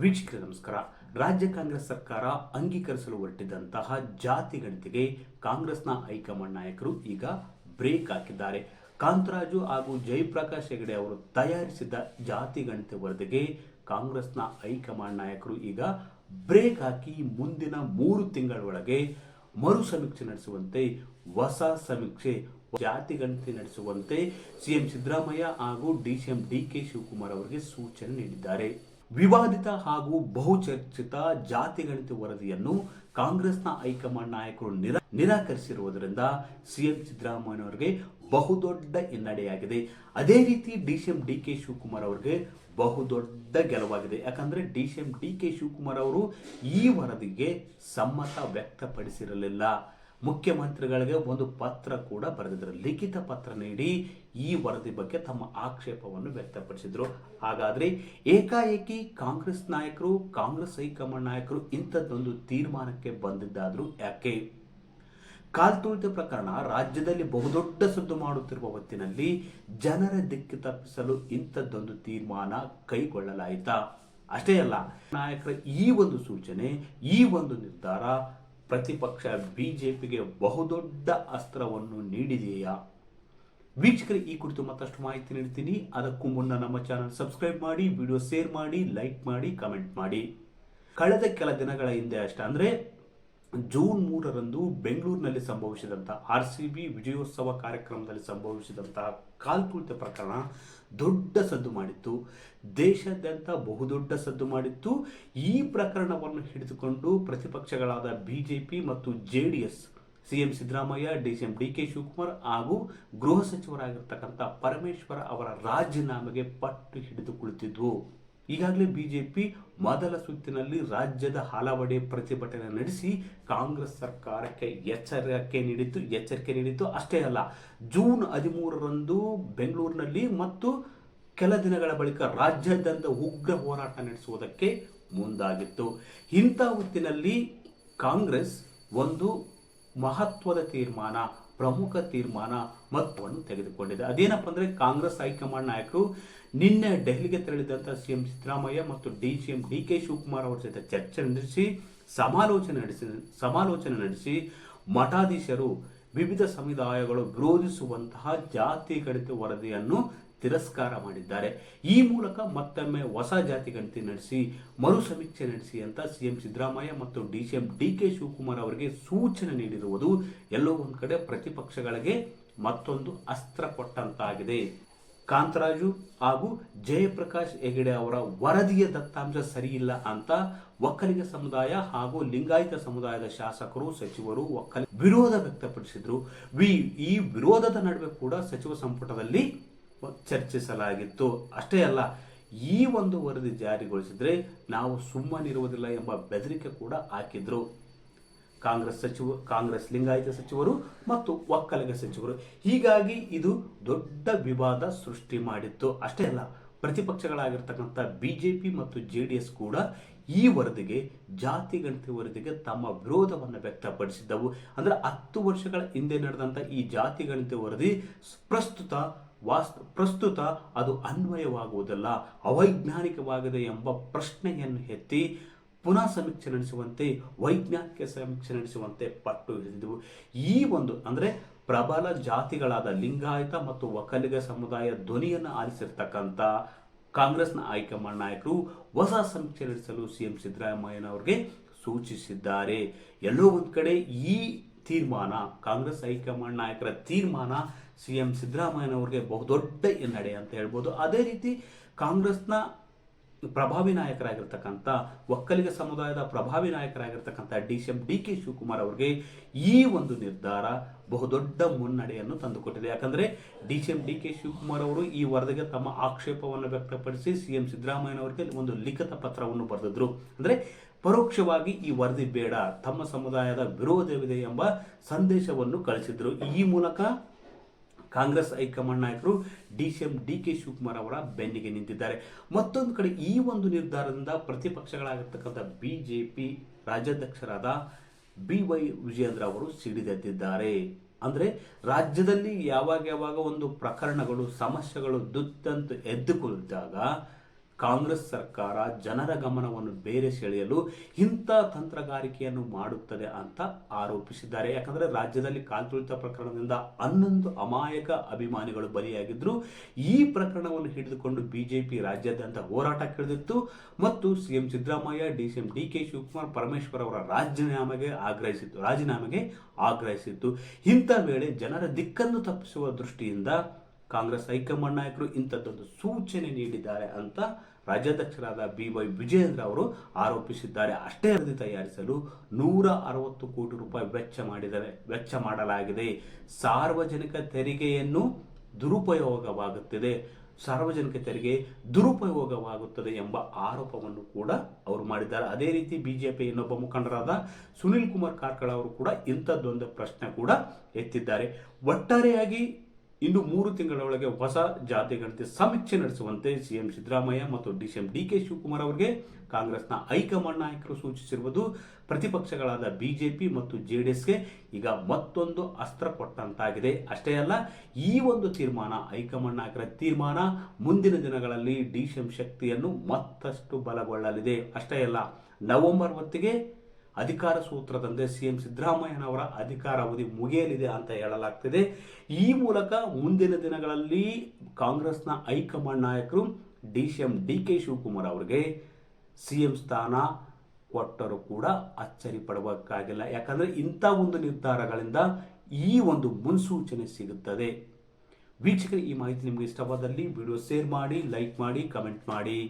ವೀಕ್ಷಕರೇ ನಮಸ್ಕಾರ ರಾಜ್ಯ ಕಾಂಗ್ರೆಸ್ ಸರ್ಕಾರ ಅಂಗೀಕರಿಸಲು ಹೊರಟಿದ್ದಂತಹ ಜಾತಿ ಗಣತಿಗೆ ಕಾಂಗ್ರೆಸ್ನ ಹೈಕಮಾಂಡ್ ನಾಯಕರು ಈಗ ಬ್ರೇಕ್ ಹಾಕಿದ್ದಾರೆ. ಕಾಂತರಾಜು ಹಾಗೂ ಜಯಪ್ರಕಾಶ್ ಹೆಗಡೆ ಅವರು ತಯಾರಿಸಿದ್ದ ಜಾತಿ ಗಣತಿ ವರದಿಗೆ ಕಾಂಗ್ರೆಸ್ನ ಹೈಕಮಾಂಡ್ ನಾಯಕರು ಈಗ ಬ್ರೇಕ್ ಹಾಕಿ ಮುಂದಿನ ಮೂರು ತಿಂಗಳೊಳಗೆ ಮರು ಸಮೀಕ್ಷೆ ನಡೆಸುವಂತೆ, ಹೊಸ ಸಮೀಕ್ಷೆ, ಜಾತಿ ಗಣತಿ ನಡೆಸುವಂತೆ ಸಿಎಂ ಸಿದ್ದರಾಮಯ್ಯ ಹಾಗೂ ಡಿಸಿಎಂ ಡಿ ಕೆ ಶಿವಕುಮಾರ್ ಅವರಿಗೆ ಸೂಚನೆ ನೀಡಿದ್ದಾರೆ. ವಿವಾದಿತ ಹಾಗೂ ಬಹುಚರ್ಚಿತ ಜಾತಿ ಗಣಿತ ವರದಿಯನ್ನು ಕಾಂಗ್ರೆಸ್ನ ಹೈಕಮಾಂಡ್ ನಾಯಕರು ನಿರಾ, ನಿರಾಕರಿಸಿರುವುದರಿಂದ ಸಿಎಂ ಸಿದ್ದರಾಮಯ್ಯನವರಿಗೆ ಬಹುದೊಡ್ಡ ಹಿನ್ನಡೆಯಾಗಿದೆ. ಅದೇ ರೀತಿ ಡಿಸಿಎಂ ಡಿ ಕೆ ಶಿವಕುಮಾರ್ ಅವರಿಗೆ ಬಹುದೊಡ್ಡ ಗೆಲುವಾಗಿದೆ. ಯಾಕಂದ್ರೆ ಡಿಸಿಎಂ ಡಿ ಕೆ ಶಿವಕುಮಾರ್ ಅವರು ಈ ವರದಿಗೆ ಸಮ್ಮತ ವ್ಯಕ್ತಪಡಿಸಿರಲಿಲ್ಲ. ಮುಖ್ಯಮಂತ್ರಿಗಳಿಗೆ ಒಂದು ಪತ್ರ ಕೂಡ ಬರೆದಿದ್ದರು ಲಿಖಿತ ಪತ್ರ ನೀಡಿ ಈ ವರದಿ ಬಗ್ಗೆ ತಮ್ಮ ಆಕ್ಷೇಪವನ್ನು ವ್ಯಕ್ತಪಡಿಸಿದರು. ಹಾಗಾದ್ರೆ ಏಕಾಏಕಿ ಕಾಂಗ್ರೆಸ್ ನಾಯಕರು, ಕಾಂಗ್ರೆಸ್ ಹೈಕಮಾಂಡ್ ನಾಯಕರು ಇಂಥದ್ದೊಂದು ತೀರ್ಮಾನಕ್ಕೆ ಬಂದಿದ್ದಾದರೂ ಯಾಕೆ? ಕಾಲ್ತುಳಿತ ಪ್ರಕರಣ ರಾಜ್ಯದಲ್ಲಿ ಬಹುದೊಡ್ಡ ಸುದ್ದು ಮಾಡುತ್ತಿರುವ ಹೊತ್ತಿನಲ್ಲಿ ಜನರ ದಿಕ್ಕು ತಪ್ಪಿಸಲು ಇಂಥದ್ದೊಂದು ತೀರ್ಮಾನ ಕೈಗೊಳ್ಳಲಾಯಿತಾ? ಅಷ್ಟೇ ಅಲ್ಲ, ನಾಯಕರ ಈ ಒಂದು ಸೂಚನೆ, ಈ ಒಂದು ನಿರ್ಧಾರ ಪ್ರತಿಪಕ್ಷ ಬಿ ಜೆ ಪಿಗೆ ಬಹುದೊಡ್ಡ ಅಸ್ತ್ರವನ್ನು ನೀಡಿದೆಯಾ? ವೀಕ್ಷಕರು, ಈ ಕುರಿತು ಮತ್ತಷ್ಟು ಮಾಹಿತಿ ನೀಡ್ತೀನಿ. ಅದಕ್ಕೂ ಮುನ್ನ ನಮ್ಮ ಚಾನಲ್ ಸಬ್ಸ್ಕ್ರೈಬ್ ಮಾಡಿ, ವಿಡಿಯೋ ಶೇರ್ ಮಾಡಿ, ಲೈಕ್ ಮಾಡಿ, ಕಮೆಂಟ್ ಮಾಡಿ. ಕಳೆದ ಕೆಲ ದಿನಗಳ ಹಿಂದೆ ಅಷ್ಟೇ ಅಂದರೆ ಜೂನ್ ಮೂರರಂದು ಬೆಂಗಳೂರಿನಲ್ಲಿ ಸಂಭವಿಸಿದಂಥ ಆರ್ ಸಿ ಬಿ ವಿಜಯೋತ್ಸವ ಕಾರ್ಯಕ್ರಮದಲ್ಲಿ ಸಂಭವಿಸಿದಂತಹ ಕಾಲ್ತುಳಿತ ಪ್ರಕರಣ ದೊಡ್ಡ ಸದ್ದು ಮಾಡಿತ್ತು. ದೇಶಾದ್ಯಂತ ಬಹುದೊಡ್ಡ ಸದ್ದು ಮಾಡಿತ್ತು. ಈ ಪ್ರಕರಣವನ್ನು ಹಿಡಿದುಕೊಂಡು ಪ್ರತಿಪಕ್ಷಗಳಾದ ಬಿಜೆಪಿ ಮತ್ತು J D S CM Siddaramaiah DCM D K Shivakumar ಹಾಗೂ ಗೃಹ ಸಚಿವರಾಗಿರ್ತಕ್ಕಂಥ ಪರಮೇಶ್ವರ ಅವರ ರಾಜೀನಾಮೆಗೆ ಪಟ್ಟು ಹಿಡಿದು ಈಗಾಗಲೇ ಬಿಜೆಪಿ ಮೊದಲ ಸುತ್ತಿನಲ್ಲಿ ರಾಜ್ಯದ ಹಲವೆಡೆ ಪ್ರತಿಭಟನೆ ನಡೆಸಿ ಕಾಂಗ್ರೆಸ್ ಸರ್ಕಾರಕ್ಕೆ ಎಚ್ಚರಿಕೆ ನೀಡಿತ್ತು. ಎಚ್ಚರಿಕೆ ನೀಡಿತ್ತು. ಅಷ್ಟೇ ಅಲ್ಲ, ಜೂನ್ ಹದಿಮೂರರಂದು ಬೆಂಗಳೂರಿನಲ್ಲಿ ಮತ್ತು ಕೆಲ ದಿನಗಳ ಬಳಿಕ ರಾಜ್ಯಾದ್ಯಂತ ಉಗ್ರ ಹೋರಾಟ ನಡೆಸುವುದಕ್ಕೆ ಮುಂದಾಗಿತ್ತು. ಇಂಥ ಹೊತ್ತಿನಲ್ಲಿ ಕಾಂಗ್ರೆಸ್ ಒಂದು ಮಹತ್ವದ ತೀರ್ಮಾನ ಪ್ರಮುಖ ತೀರ್ಮಾನ ಮಹತ್ವವನ್ನು ತೆಗೆದುಕೊಂಡಿದೆ. ಅದೇನಪ್ಪ ಅಂದ್ರೆ ಕಾಂಗ್ರೆಸ್ ಹೈಕಮಾಂಡ್ ನಾಯಕರು ನಿನ್ನೆ ದೆಹಲಿಗೆ ತೆರಳಿದಂಥ ಸಿಎಂ ಸಿದ್ದರಾಮಯ್ಯ ಮತ್ತು D CM D K Shivakumar ಅವರ ಜೊತೆ ಚರ್ಚೆ ನಡೆಸಿ, ಸಮಾಲೋಚನೆ ನಡೆಸಿ ಸಮಾಲೋಚನೆ ನಡೆಸಿ ಮಠಾಧೀಶರು ವಿವಿಧ ಸಮುದಾಯಗಳು ವಿರೋಧಿಸುವಂತಹ ಜಾತಿ ಗಣಿತ ವರದಿಯನ್ನು ತಿರಸ್ಕಾರ ಮಾಡಿದ್ದಾರೆ. ಈ ಮೂಲಕ ಮತ್ತೊಮ್ಮೆ ಹೊಸ ಜಾತಿ ಗಣತಿ ನಡೆಸಿ ಮರು ಸಮೀಕ್ಷೆ ನಡೆಸಿ ಅಂತ ಸಿಎಂ ಸಿದ್ದರಾಮಯ್ಯ ಮತ್ತು ಡಿಸಿಎಂ ಡಿ ಕೆ ಶಿವಕುಮಾರ್ ಅವರಿಗೆ ಸೂಚನೆ ನೀಡಿರುವುದು ಎಲ್ಲೋ ಒಂದು ಕಡೆ ಪ್ರತಿಪಕ್ಷಗಳಿಗೆ ಮತ್ತೊಂದು ಅಸ್ತ್ರ ಕೊಟ್ಟಂತಾಗಿದೆ. ಕಾಂತರಾಜು ಹಾಗೂ ಜಯಪ್ರಕಾಶ್ ಹೆಗಡೆ ಅವರ ವರದಿಯ ದತ್ತಾಂಶ ಸರಿಯಿಲ್ಲ ಅಂತ ಒಕ್ಕಲಿಗ ಸಮುದಾಯ ಹಾಗೂ ಲಿಂಗಾಯತ ಸಮುದಾಯದ ಶಾಸಕರು, ಸಚಿವರು ಒಕ್ಕಲಿ ವಿರೋಧ ವ್ಯಕ್ತಪಡಿಸಿದ್ರು. ಈ ವಿರೋಧದ ನಡುವೆ ಕೂಡ ಸಚಿವ ಸಂಪುಟದಲ್ಲಿ ಚರ್ಚಿಸಲಾಗಿತ್ತು. ಅಷ್ಟೇ ಅಲ್ಲ, ಈ ಒಂದು ವರದಿ ಜಾರಿಗೊಳಿಸಿದ್ರೆ ನಾವು ಸುಮ್ಮನಿರುವುದಿಲ್ಲ ಎಂಬ ಬೆದರಿಕೆ ಕೂಡ ಹಾಕಿದ್ರು. ಕಾಂಗ್ರೆಸ್ ಸಚಿವ, ಕಾಂಗ್ರೆಸ್ ಲಿಂಗಾಯತ ಸಚಿವರು ಮತ್ತು ಒಕ್ಕಲಿಗ ಸಚಿವರು. ಹೀಗಾಗಿ ಇದು ದೊಡ್ಡ ವಿವಾದ ಸೃಷ್ಟಿ ಮಾಡಿತ್ತು. ಅಷ್ಟೇ ಅಲ್ಲ, ಪ್ರತಿಪಕ್ಷಗಳಾಗಿರ್ತಕ್ಕಂಥ ಪಿ ಮತ್ತು ಜೆ ಡಿ ಎಸ್ ಕೂಡ ಈ ವರದಿಗೆ, ಜಾತಿ ಗಣತಿ ವರದಿಗೆ ತಮ್ಮ ವಿರೋಧವನ್ನು ವ್ಯಕ್ತಪಡಿಸಿದ್ದವು. ಅಂದ್ರೆ ಹತ್ತು ವರ್ಷಗಳ ಹಿಂದೆ ನಡೆದಂಥ ಈ ಜಾತಿ ಗಣತಿ ವರದಿ ಪ್ರಸ್ತುತ ವಾಸ್ತ, ಪ್ರಸ್ತುತ ಅದು ಅನ್ವಯವಾಗುವುದಲ್ಲ, ಅವೈಜ್ಞಾನಿಕವಾಗಿದೆ ಎಂಬ ಪ್ರಶ್ನೆಯನ್ನು ಎತ್ತಿ ಪುನಃ ಸಮೀಕ್ಷೆ ನಡೆಸುವಂತೆ, ವೈಜ್ಞಾನಿಕ ಸಮೀಕ್ಷೆ ನಡೆಸುವಂತೆ ಪಟ್ಟು ಹಿಡಿದಿದ್ದವು. ಈ ಒಂದು, ಅಂದರೆ ಪ್ರಬಲ ಜಾತಿಗಳಾದ ಲಿಂಗಾಯತ ಮತ್ತು ಒಕ್ಕಲಿಗ ಸಮುದಾಯ ಧ್ವನಿಯನ್ನು ಆಲಿಸಿರ್ತಕ್ಕಂಥ ಕಾಂಗ್ರೆಸ್ನ ಹೈಕಮಾಂಡ್ ನಾಯಕರು ಹೊಸ ಸಮೀಕ್ಷೆ ನಡೆಸಲು ಸಿಎಂ ಸಿದ್ದರಾಮಯ್ಯನವರಿಗೆ ಸೂಚಿಸಿದ್ದಾರೆ. ಎಲ್ಲೋ ಒಂದು ಕಡೆ ಈ ತೀರ್ಮಾನ, ಕಾಂಗ್ರೆಸ್ ಹೈಕಮಾಂಡ್ ನಾಯಕರ ತೀರ್ಮಾನ ಸಿಎಂ ಸಿದ್ದರಾಮಯ್ಯನವರಿಗೆ ಬಹುದೊಡ್ಡ ಹಿನ್ನಡೆ ಅಂತ ಹೇಳ್ಬೋದು. ಅದೇ ರೀತಿ ಕಾಂಗ್ರೆಸ್ನ ಪ್ರಭಾವಿ ನಾಯಕರಾಗಿರ್ತಕ್ಕಂಥ ಒಕ್ಕಲಿಗ ಸಮುದಾಯದ ಪ್ರಭಾವಿ ನಾಯಕರಾಗಿರ್ತಕ್ಕಂಥ D C M D K Shivakumar ಅವರಿಗೆ ಈ ಒಂದು ನಿರ್ಧಾರ ಬಹುದೊಡ್ಡ ಮುನ್ನಡೆಯನ್ನು ತಂದುಕೊಟ್ಟಿದೆ. ಯಾಕಂದ್ರೆ D C M D K Shivakumar ಅವರು ಈ ವರದಿಗೆ ತಮ್ಮ ಆಕ್ಷೇಪವನ್ನು ವ್ಯಕ್ತಪಡಿಸಿ ಸಿ ಸಿಎಂ ಸಿದ್ದರಾಮಯ್ಯನವರಿಗೆ ಒಂದು ಲಿಖಿತ ಪತ್ರವನ್ನು ಬರೆದಿದ್ರು. ಅಂದ್ರೆ ಪರೋಕ್ಷವಾಗಿ ಈ ವರದಿ ಬೇಡ, ತಮ್ಮ ಸಮುದಾಯದ ವಿರೋಧವಿದೆ ಎಂಬ ಸಂದೇಶವನ್ನು ಕಳಿಸಿದ್ರು. ಈ ಮೂಲಕ ಕಾಂಗ್ರೆಸ್ ಹೈಕಮಾಂಡ್ ನಾಯಕರು D C M D K Shivakumar ಅವರ ಬೆನ್ನಿಗೆ ನಿಂತಿದ್ದಾರೆ. ಮತ್ತೊಂದು ಕಡೆ ಈ ಒಂದು ನಿರ್ಧಾರದಿಂದ ಪ್ರತಿಪಕ್ಷಗಳಾಗಿರ್ತಕ್ಕಂಥ ಬಿಜೆಪಿ ರಾಜ್ಯಾಧ್ಯಕ್ಷರಾದ ಬಿ ವೈ ವಿಜಯೇಂದ್ರ ಅವರು ಸಿಡಿದೆದ್ದಿದ್ದಾರೆ ಅಂದರೆ ರಾಜ್ಯದಲ್ಲಿ ಯಾವಾಗ ಯಾವಾಗ ಒಂದು ಪ್ರಕರಣಗಳು, ಸಮಸ್ಯೆಗಳು ದುತ್ತಂತ ಎದ್ದುಕೊಳ್ಳಿದ್ದಾಗ ಕಾಂಗ್ರೆಸ್ ಸರ್ಕಾರ ಜನರ ಗಮನವನ್ನು ಬೇರೆ ಸೆಳೆಯಲು ಇಂಥ ತಂತ್ರಗಾರಿಕೆಯನ್ನು ಮಾಡುತ್ತದೆ ಅಂತ ಆರೋಪಿಸಿದ್ದಾರೆ. ಯಾಕಂದ್ರೆ ರಾಜ್ಯದಲ್ಲಿ ಕಾಲ್ತುಳಿತ ಪ್ರಕರಣದಿಂದ ಹನ್ನೊಂದು ಅಮಾಯಕ ಅಭಿಮಾನಿಗಳು ಬಲಿಯಾಗಿದ್ರು. ಈ ಪ್ರಕರಣವನ್ನು ಹಿಡಿದುಕೊಂಡು ಬಿಜೆಪಿ ರಾಜ್ಯಾದ್ಯಂತ ಹೋರಾಟಕ್ಕಿಳಿದಿತ್ತು ಮತ್ತು CM Siddaramaiah, D C M D K Shivakumar Parameshwar ಅವರ ರಾಜೀನಾಮೆಗೆ ಆಗ್ರಹಿಸಿತ್ತು ರಾಜೀನಾಮೆಗೆ ಆಗ್ರಹಿಸಿತ್ತು ಇಂಥ ವೇಳೆ ಜನರ ದಿಕ್ಕನ್ನು ತಪ್ಪಿಸುವ ದೃಷ್ಟಿಯಿಂದ ಕಾಂಗ್ರೆಸ್ ಹೈಕಮಾಂಡ್ ನಾಯಕರು ಇಂಥದ್ದೊಂದು ಸೂಚನೆ ನೀಡಿದ್ದಾರೆ ಅಂತ ರಾಜ್ಯಾಧ್ಯಕ್ಷರಾದ ಬಿ ವೈ ವಿಜಯೇಂದ್ರ ಅವರು ಆರೋಪಿಸಿದ್ದಾರೆ. ಅಷ್ಟೇ ವರದಿ ತಯಾರಿಸಲು ನೂರ ಅರವತ್ತು ಕೋಟಿ ರೂಪಾಯಿ ವೆಚ್ಚ ಮಾಡಿದರೆ ವೆಚ್ಚ ಮಾಡಲಾಗಿದೆ. ಸಾರ್ವಜನಿಕ ತೆರಿಗೆಯನ್ನು ದುರುಪಯೋಗವಾಗುತ್ತಿದೆ. ಸಾರ್ವಜನಿಕ ತೆರಿಗೆ ದುರುಪಯೋಗವಾಗುತ್ತದೆ ಎಂಬ ಆರೋಪವನ್ನು ಕೂಡ ಅವರು ಮಾಡಿದ್ದಾರೆ. ಅದೇ ರೀತಿ ಬಿಜೆಪಿ ಇನ್ನೊಬ್ಬ ಮುಖಂಡರಾದ ಸುನಿಲ್ ಕುಮಾರ್ ಕಾರ್ಕಳ ಅವರು ಕೂಡ ಇಂಥದ್ದೊಂದು ಪ್ರಶ್ನೆ ಕೂಡ ಎತ್ತಿದ್ದಾರೆ. ಒಟ್ಟಾರೆಯಾಗಿ ಇನ್ನು ಮೂರು ತಿಂಗಳ ಒಳಗೆ ಹೊಸ ಜಾತಿ ಗಣತಿ ಸಮೀಕ್ಷೆ ನಡೆಸುವಂತೆ ಸಿಎಂ ಸಿದ್ದರಾಮಯ್ಯ ಮತ್ತು ಡಿ ಡಿ ಕೆ ಶಿವಕುಮಾರ್ ಅವರಿಗೆ ಕಾಂಗ್ರೆಸ್ನ ಹೈಕಮಾಂಡ್ ನಾಯಕರು ಸೂಚಿಸಿರುವುದು ಪ್ರತಿಪಕ್ಷಗಳಾದ ಬಿಜೆಪಿ ಮತ್ತು ಜೆಡಿಎಸ್ಗೆ ಈಗ ಮತ್ತೊಂದು ಅಸ್ತ್ರ ಕೊಟ್ಟಂತಾಗಿದೆ. ಅಷ್ಟೇ ಅಲ್ಲ, ಈ ಒಂದು ತೀರ್ಮಾನ, ಹೈಕಮಾಂಡ್ ನಾಯಕರ ತೀರ್ಮಾನ ಮುಂದಿನ ದಿನಗಳಲ್ಲಿ ಡಿ ಸಿ ಎಂ ಶಕ್ತಿಯನ್ನು ಮತ್ತಷ್ಟು ಬಲಗೊಳ್ಳಲಿದೆ. ಅಷ್ಟೇ ಅಲ್ಲ, ನವೆಂಬರ್ ಹೊತ್ತಿಗೆ ಅಧಿಕಾರ ಸೂತ್ರದಂತೆ ಸಿಎಂ ಸಿದ್ದರಾಮಯ್ಯನವರ ಅಧಿಕಾರ ಅವಧಿ ಮುಗಿಯಲಿದೆ ಅಂತ ಹೇಳಲಾಗ್ತಿದೆ. ಈ ಮೂಲಕ ಮುಂದಿನ ದಿನಗಳಲ್ಲಿ ಕಾಂಗ್ರೆಸ್ನ ಹೈಕಮಾಂಡ್ ನಾಯಕರು D C M D K Shivakumar ಅವರಿಗೆ ಸಿ ಎಂ ಸ್ಥಾನ ಕೊಟ್ಟರೂ ಕೂಡ ಅಚ್ಚರಿ ಪಡಬೇಕಾಗಿಲ್ಲ. ಯಾಕಂದರೆ ಇಂಥ ಒಂದು ನಿರ್ಧಾರಗಳಿಂದ ಈ ಒಂದು ಮುನ್ಸೂಚನೆ ಸಿಗುತ್ತದೆ. ವೀಕ್ಷಕರು, ಈ ಮಾಹಿತಿ ನಿಮಗೆ ಇಷ್ಟವಾದಲ್ಲಿ ವಿಡಿಯೋ ಶೇರ್ ಮಾಡಿ, ಲೈಕ್ ಮಾಡಿ, ಕಮೆಂಟ್ ಮಾಡಿ.